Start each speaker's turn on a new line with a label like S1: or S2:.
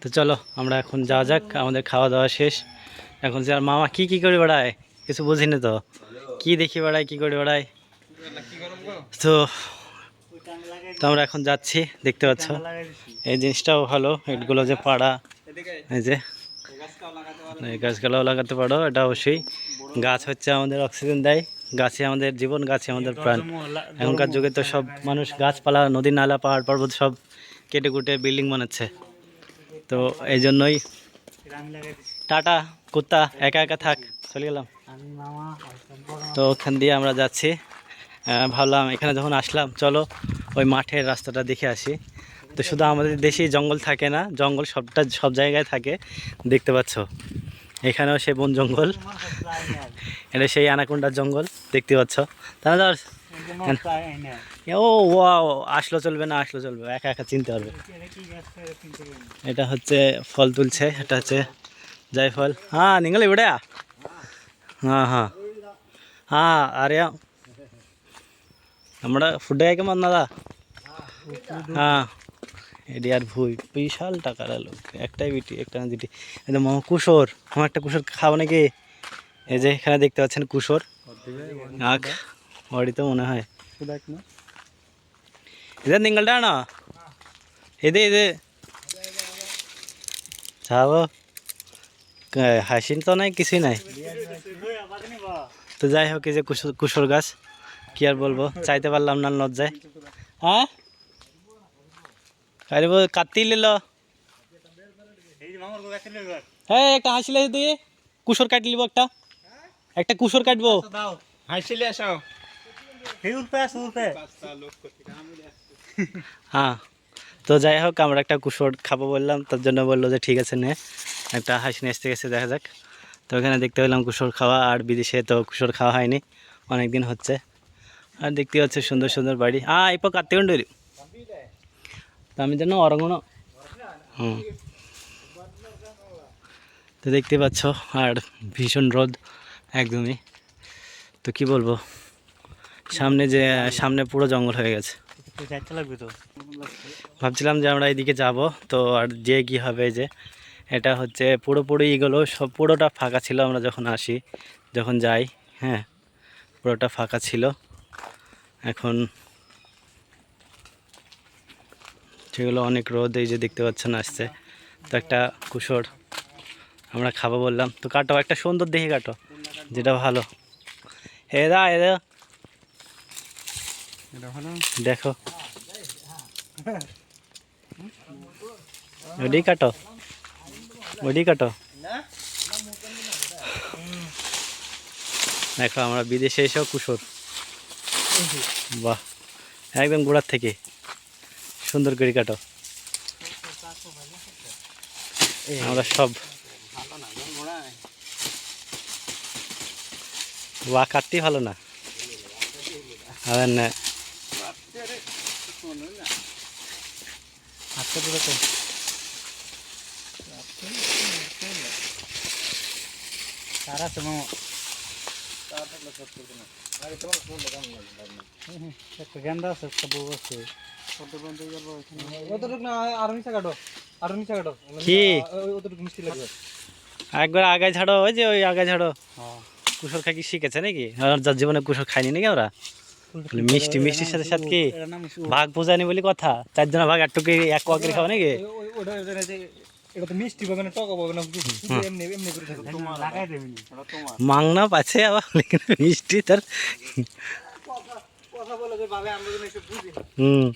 S1: তো চলো, আমরা এখন যাওয়া যাক, আমাদের খাওয়া দাওয়া শেষ। এখন যে আর মামা কি কি করে বেড়ায়, কিছু বুঝি না তো। কি দেখি বেড়ায়, কি করে বেড়ায়। তো তো আমরা এখন যাচ্ছি, দেখতে পাচ্ছ। এই জিনিসটাও ভালো, এগুলো যে পাড়া, এই যে। এই গাছগুলোও লাগাতে পারো, এটা অবশ্যই। গাছ হচ্ছে আমাদের অক্সিজেন দেয় গাছে আমাদের জীবন গাছে আমাদের প্রাণ। এখনকার যুগে তো সব মানুষ গাছপালা, নদী, নালা, পাহাড়, পর্বত সব কেটে কুটে বিল্ডিং বানাচ্ছে। তো এই জন্যই টাটা কুত্তা একা একা থাক চলে গেলাম। তো ওখান দিয়ে আমরা যাচ্ছি। ভাবলাম এখানে যখন আসলাম চলো ওই মাঠের রাস্তাটা দেখে আসি। তো শুধু আমাদের দেশেই জঙ্গল থাকে না জঙ্গল সবটা সব জায়গায় থাকে দেখতে পাচ্ছ। এখানেও সে বন জঙ্গল এটা সেই আনাকুন্ডার জঙ্গল দেখতে পাচ্ছ। তাহলে ধর ও ওয়াও আসলো চলবে না আসলো চলবে একা একা চিনতে পারবে এটা হচ্ছে ফল তুলছে এটা হচ্ছে জয়ফল হ্যাঁ നിങ്ങൾ ഇവിടെയാ ആ ഹാ ആ അറിയാം നമ്മുടെ ഫുഡ് കഴിക്കാൻ വന്നതാ ആ এটি আর ভুই বিশাল টাকার আলু একটাই বিটি একটা না দুটি এই যে মামা কুসোর আমার একটা কুসোর খাবো নাকি এই যে এখানে দেখতে পাচ্ছেন কুসোর আখ বাড়িতে মনে হয় ഇത് നിങ്ങളുടെ ആണോ ഇത് ഇത് যাবো হাসিন তো নাই কিছুই নাই তো যাই হোক এই যে কুসুর কুসুর গাছ কি আর বলবো চাইতে পারলাম না লজ্জায় হ্যাঁ আরে বল কাটতেই নিল হ্যাঁ একটা হাসিলে দিয়ে কুসর কাটি লিব একটা একটা কুসর কাটবো
S2: হাসিলে আসাও
S1: হ্যাঁ তো যাই হোক আমরা একটা কুসর খাবো বললাম তার জন্য বললো যে ঠিক আছে নে একটা হাসি নিয়ে আসতে গেছে দেখা যাক তো এখানে দেখতে পেলাম কুসর খাওয়া আর বিদেশে তো কুসর খাওয়া হয়নি অনেক দিন হচ্ছে আর দেখতে পাচ্ছে সুন্দর সুন্দর বাড়ি ആ ഇപ്പോൾ കത്തിക്കൊണ്ട് വരും തമ്മിൽ ഉറങ്ങണോ হুম তো দেখতে পাচ্ছ আর ভীষণ রোদ একদমই তো কি বলবো সামনে যে সামনে পুরো জঙ্গল হয়ে গেছে।
S3: যাইতে লাগবে তো?
S1: ভাবছিলাম যে আমরা এদিকে যাব তো আর যে কি হবে যে এটা হচ্ছে পুরোপুরি এগুলো সব পুরোটা ফাঁকা ছিল আমরা যখন আসি যখন যাই হ্যাঁ পুরোটা ফাঁকা ছিল। এখন সেগুলো অনেক রোদ এই যে দেখতে পাচ্ছেন আসছে। তো একটা কুসর আমরা খাব বললাম। তো কাটো একটা সুন্দর দেখে কাটো যেটা ভালো। এ এদা এদা দেখো। কাটো। কাটো। দেখো আমরা বিদেশে এসেও কুসর বাহ, একদম গোড়ার থেকে। সুন্দর করে কাটো। আমরা সব ওয়া কাটতেই ভালো না। আবার না।
S3: আজকে দূরে তো তারা আছে মামা একটা গেন্দা আছে একটা বউ আছে
S1: একবার আগে ঝাড়ো ওই যে ওই আগে ঝাড়ো।
S3: হ্যাঁ।
S1: কুসর খাই কি শিখেছে নাকি? আর যার জীবনে কুসর খাইনি নাকি আমরা মিষ্টি মিষ্টির সাথে সাথে কি ভাগ বোঝানি বলি কথা? চারজনা ভাগ একটুকু এক ওয়াকের খাওয়া নাকি?
S2: ওটা ওটা যে এটা তো মিষ্টি পাবে না টক পাবে না শুধু এমনি এমনি করে থাকে
S3: লাগাই দেবেনি
S1: মাংনা পাচ্ছে আবার মিষ্টি তার।
S2: কথা বলে যে ভাবে আমরা যেন এসব বুঝি
S1: হুম।